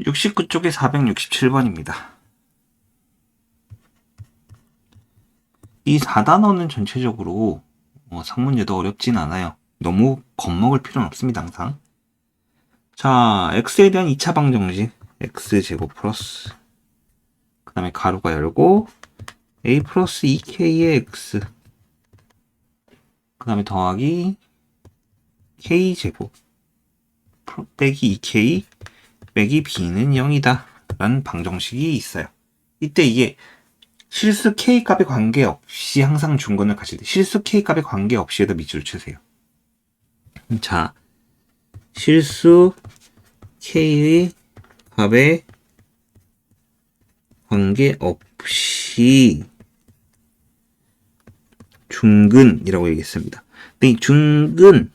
69쪽에 467번입니다. 이 4단원은 전체적으로 어, 상문제도 어렵진 않아요. 너무 겁먹을 필요는 없습니다, 항상. 자, x에 대한 2차 방정식. x제곱 플러스. 그 다음에 가로가 열고, a 플러스 2k의 x. 그 다음에 더하기 k제곱. 빼기 2k 빼기 b는 0이다. 라는 방정식이 있어요. 이때 이게 실수 k 값에 관계없이 항상 중건을 가실 때 실수 k 값에 관계없이에도 밑줄을 치세요. 자, 실수 k의 값에 관계없이 중근이라고 얘기했습니다. 근데 이 중근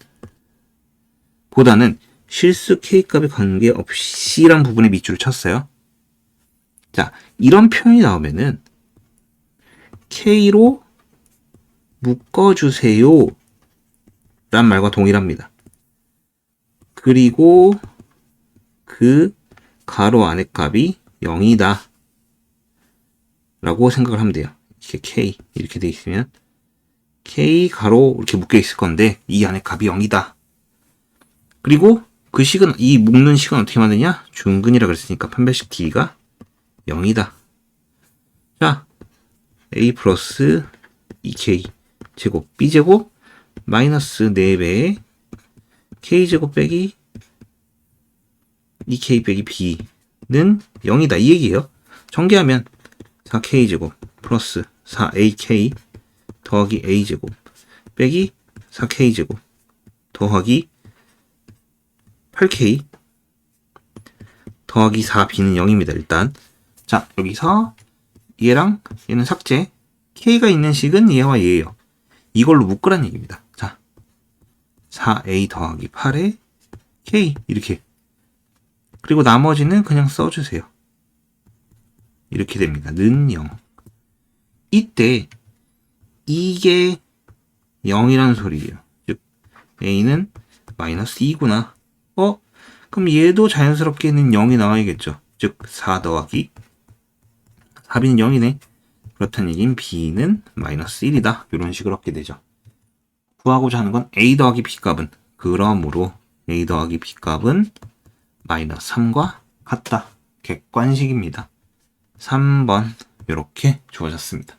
보다는 실수 k값에 관계없이란 부분에 밑줄을 쳤어요. 자, 이런 표현이 나오면은 k로 묶어주세요. 란 말과 동일합니다. 그리고 그 가로 안의 값이 0이다. 라고 생각을 하면 돼요. 이렇게 k 이렇게 돼 있으면 k 가로 이렇게 묶여 있을 건데 이 안의 값이 0이다. 그리고 그 식은 이 묶는 식은 어떻게 만드냐? 중근이라 그랬으니까 판별식 d가 0이다. 자, a 플러스 2k 제곱 b 제곱 마이너스 4배의 k 제곱 빼기 2k 빼기 b는 0이다 이 얘기예요. 전개하면 4k 제곱 플러스 4ak 더하기 a 제곱 빼기 4k 제곱 더하기 8k 더하기 4b는 0입니다. 일단 자 여기서 얘랑 얘는 삭제 k가 있는 식은 얘와 얘예요. 이걸로 묶으란 얘기입니다. 자 4a 더하기 8에 k 이렇게 그리고 나머지는 그냥 써주세요. 이렇게 됩니다. 는 0. 이때 이게 0이라는 소리예요. 즉 a는 마이너스 2구나. 어? 그럼 얘도 자연스럽게는 0이 나와야겠죠. 즉 4 더하기 4b는 0이네. 그렇다는 얘기는 b는 마이너스 1이다. 이런 식으로 얻게 되죠. 구하고자 하는 건 a 더하기 b 값은 그러므로 a 더하기 b 값은 마이너스 3과 같다. 객관식입니다. 3번 이렇게 주어졌습니다.